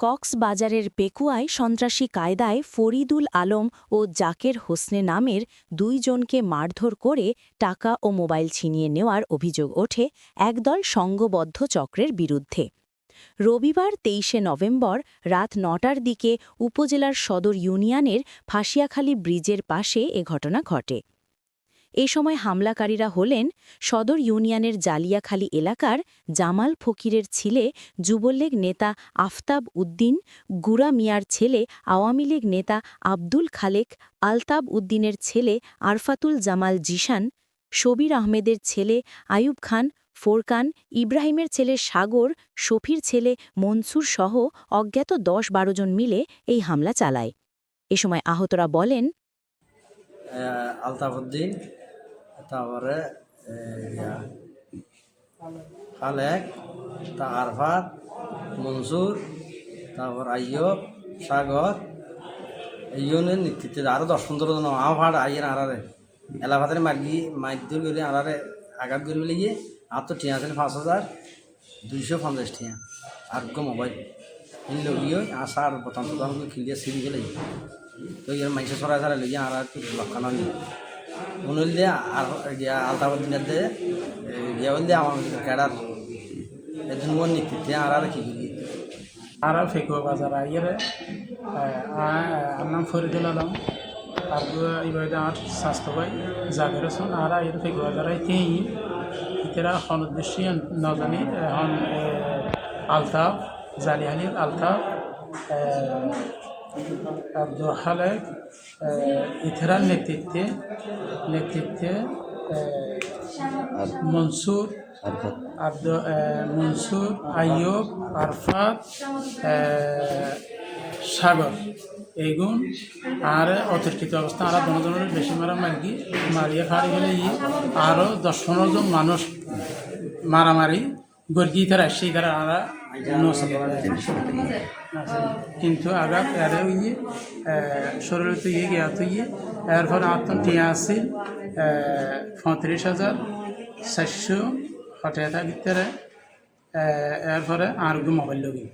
কক্সবাজারের পেকুয়ায় সন্ত্রাসী কায়দায় ফরিদুল আলম ও জাকের হোসনে নামের দুইজনকে মারধর করে টাকা ও মোবাইল ছিনিয়ে নেওয়ার অভিযোগ ওঠে একদল সংঘবদ্ধ চক্রের বিরুদ্ধে। রবিবার তেইশে নভেম্বর রাত নটার দিকে উপজেলার সদর ইউনিয়নের ফাঁসিয়াখালী ব্রিজের পাশে এ ঘটনা ঘটে। এ সময় হামলাকারীরা হলেন সদর ইউনিয়নের জালিয়াখালী এলাকার জামাল ফকিরের ছেলে, যুবলীগ নেতা আফতাব উদ্দিন, গুরা মিয়ার ছেলে, আওয়ামী লীগ নেতা আব্দুল খালেক, আলতাব উদ্দিনের ছেলে আরফাতুল জামাল জিশান, শবির আহমেদের ছেলে আয়ুব খান, ফোরকান, ইব্রাহিমের ছেলে সাগর, শফির ছেলে মনসুর সহ অজ্ঞাত দশ বারো জন মিলে এই হামলা চালায়। এ সময় আহতরা বলেন আলতাফুদ্দিন তারপরে খালেক তা আরফাত, মনসুর, তারপর আইয়ব, সাগর, এই ইউনিয়নের নেতৃত্বে আরও দশ পনেরো জন আমার আইয়ের আড়ারে এলাকাতে মার্গি মাইদুর করে আড়ারে আঘাত করে গিয়ে আর তো টিয়া আছে পাঁচ হাজার দুইশো পঞ্চাশ টিয়া আর মোবাইল। এই লগিয়ে আসা আর বোতাম টোতাম সিঁড়ি গেলে তো ইয়ার মাইসে সরাই সারাই লইয়া আর লক্ষণ নিয়ে মনে হইলে আর গিয়া আলতাবাদ দিনের দে গিয়া হইলে আমার ক্যাডার এজন মোর নেতৃত্বে আর আর কি করি? আর ফেকুয়া বাজার আইয়ারে আর নাম ফরিদুল আলম আর ইবাইদে আমার স্বাস্থ্য ভাই জাগের আর হনুদ্দেশী নজানি আলতাফ আব্দুল খালেক নেতৃত্বে নেতৃত্বে মনসুর, আব্দুল মনসুর, আইয়ুব, আরফাত সাগর এইগুণ আর অতিষ্ঠিত অবস্থা আর দনজনের বেশি মারা মারি মারিয়া ফাড়ি গেলে আরও দশ পনেরো জন মানুষ মারামারি গর্গি তারা সেই তারা আমরা নসল কিন্তু আগাম এরে ইয়ে শরীরে তো ইয়ে গিয়া তো ইয়ে এরপর আত্ম টিয়া আছে পঁয়ত্রিশ হাজার চারশো ষাট হাজার ভিতরে এরপরে আর মোবাইল লগি